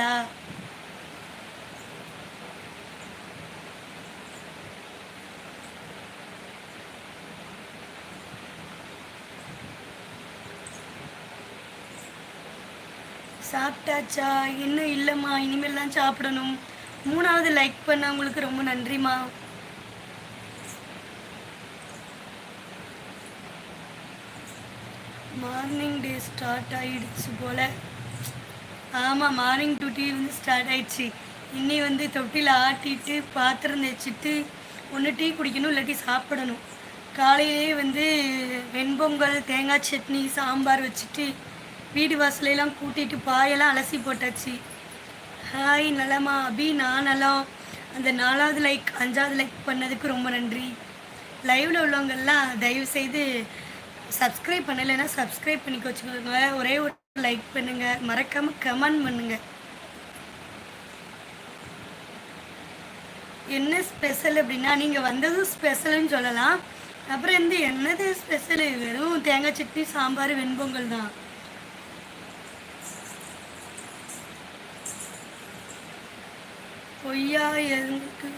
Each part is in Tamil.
சாப்பிட்டீங்களா சாப்பிட்டாச்சா? இன்னும் இல்லைம்மா. இனிமேல் தான் சாப்பிடணும். மூணாவது லைக் பண்ண உங்களுக்கு ரொம்ப நன்றிம்மா. மார்னிங் டே ஸ்டார்ட் ஆயிடுச்சு போல். ஆமாம் மார்னிங் டியூட்டி வந்து ஸ்டார்ட் ஆயிடுச்சு. இன்னி வந்து தொட்டியில் ஆட்டிட்டு பாத்திரம் தேய்ச்சிட்டு ஒன்று டீ குடிக்கணும் இல்லாட்டி சாப்பிடணும். காலையிலேயே வந்து வெண்பொங்கல் தேங்காய் சட்னி சாம்பார் வச்சுட்டு வீடு வாசலையெல்லாம் கூட்டிட்டு பாயெல்லாம் அலசி போட்டாச்சு. ஹாய் நலமா? அபி நான் நலம். அந்த நாலாவது லைக் அஞ்சாவது லைக் பண்ணதுக்கு ரொம்ப நன்றி. லைவில் உள்ளவங்கெல்லாம் தயவு செய்து சப்ஸ்கிரைப் பண்ணலைன்னா சப்ஸ்கிரைப் பண்ணிக்க வச்சுக்கோங்க ஒரே ஒரு லைக் பண்ணுங்க. மறக்காம கமெண்ட் பண்ணுங்க. என்ன ஸ்பெஷல் அப்படின்னா நீங்கள் வந்ததும் ஸ்பெஷல்னு சொல்லலாம். அப்புறம் வந்து என்னது ஸ்பெஷல் வெறும் தேங்காய் சட்னி சாம்பார் வெண்பொங்கல் தான். பொய்யா எதுக்கு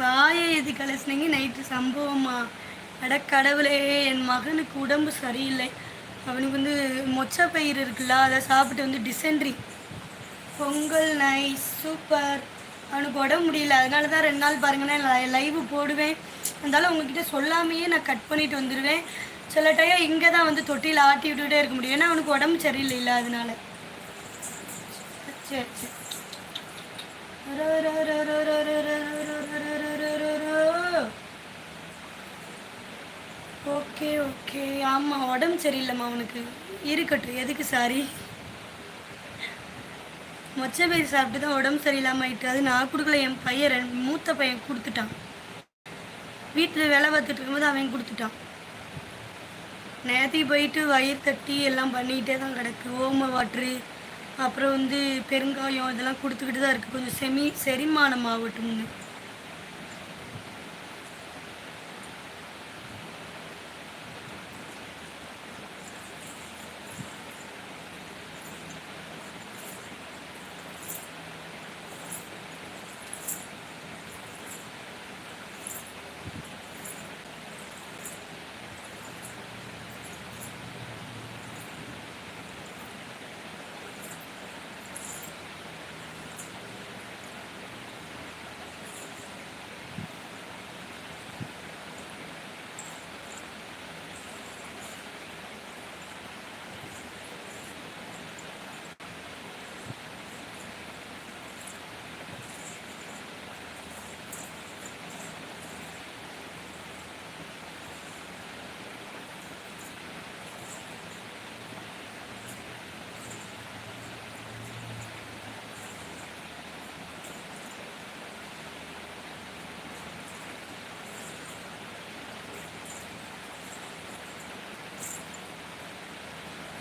பாயை எது கலசினீங்க நைட்டு சம்பவமா? அட கடவுளே என் மகனுக்கு உடம்பு சரியில்லை. அவனுக்கு வந்து மொச்சை பயிர் இருக்குல்ல அதை சாப்பிட்டு வந்து டிசென்ட்ரி பொங்கல் நைஸ் சூப்பர் அவனுக்கு உடம்பு முடியல. அதனால தான் ரெண்டு நாள் பாருங்கன்னா நான் லைவ் போடுவேன். இருந்தாலும் உங்ககிட்ட சொல்லாமையே நான் கட் பண்ணிட்டு வந்துடுவேன் சில டைம் இங்கே தான் வந்து தொட்டியில் ஆட்டி விட்டுட்டே இருக்க முடியும். ஏன்னா அவனுக்கு உடம்பு சரியில்லை இல்லை அதனால. சரி சரி. Okay okay. ஆமாம் உடம்பு சரியில்லைம்மா அவனுக்கு. இருக்கட்டும் எதுக்கு சாரி? மொச்சை பயிர் சாப்பிட்டு தான் உடம்பு சரியில்லாமல் ஆயிட்டு அது நான் கொடுக்கல என் பையன் ரெண்டு- மூத்த பையன் கொடுத்துட்டான். வீட்டில் வேலை பார்த்துட்டு இருக்கும்போது அவன் கொடுத்துட்டான். நேத்தி போயிட்டு வயிறு தட்டி எல்லாம் பண்ணிக்கிட்டே தான் கிடக்கு. ஓம வாட்ரு அப்புறம் வந்து பெருங்காயம் இதெல்லாம் கொடுத்துக்கிட்டு தான் இருக்குது கொஞ்சம் செமி செரிமானம் ஆகட்டும்னு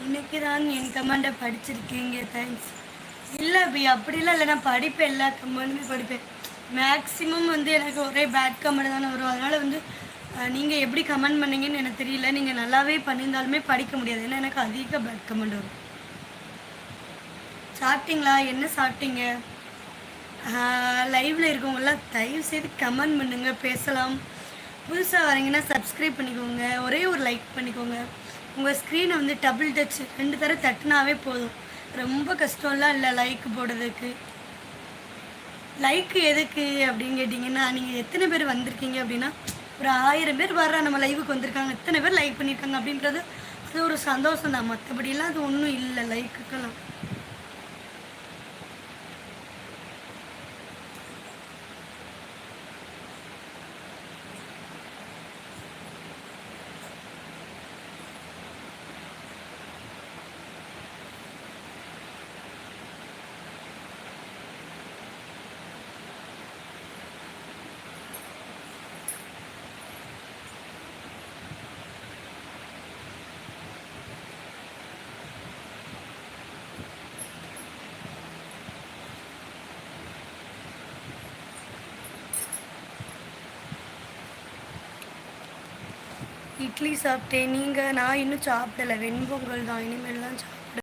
இன்னைக்கு தான் என் கமெண்டை படிச்சிருக்கீங்க தேங்க்ஸ் இல்லை அப்படி அப்படிலாம் இல்லை. நான் படிப்பேன் எல்லா கமெண்டுமே படிப்பேன். மேக்ஸிமம் வந்து எனக்கு ஒரே பேட் கமெண்ட் தானே வரும். அதனால் வந்து நீங்கள் எப்படி கமெண்ட் பண்ணீங்கன்னு எனக்கு தெரியல. நீங்கள் நல்லாவே பண்ணியிருந்தாலுமே படிக்க முடியாது. ஏன்னா எனக்கு அதிக பேட் கமெண்ட் வரும். சாப்பிட்டீங்களா? என்ன சாப்பிட்டீங்க? லைவில் இருக்கவங்களாம் தயவு செய்து கமெண்ட் பண்ணுங்கள் பேசலாம். புதுசாக வரீங்கன்னா சப்ஸ்கிரைப் பண்ணிக்கோங்க. ஒரே ஒரு லைக் பண்ணிக்கோங்க. உங்கள் ஸ்க்ரீனை வந்து டபுள் டச் ரெண்டு தடவை தட்டினாவே போதும். ரொம்ப கஷ்டம்லாம் இல்லை லைக் போடுறதுக்கு. லைக் எதுக்கு அப்படின்னு கேட்டிங்கன்னா நீங்கள் எத்தனை பேர் வந்திருக்கீங்க அப்படின்னா ஒரு ஆயிரம் பேர் வர்றா நம்ம லைவுக்கு வந்திருக்காங்க. எத்தனை பேர் லைக் பண்ணியிருக்காங்க அப்படின்றது அது ஒரு சந்தோஷம் தான் மற்றபடிலாம் அது ஒன்றும் இல்லை லைக்குக்கெல்லாம் இட்லி சாப்பிட்டேன். நீங்கள் நான் இன்னும் சாப்பிடல. வெண்பொங்கல் தான். இனிமேல் தான் சாப்பிட்டேன்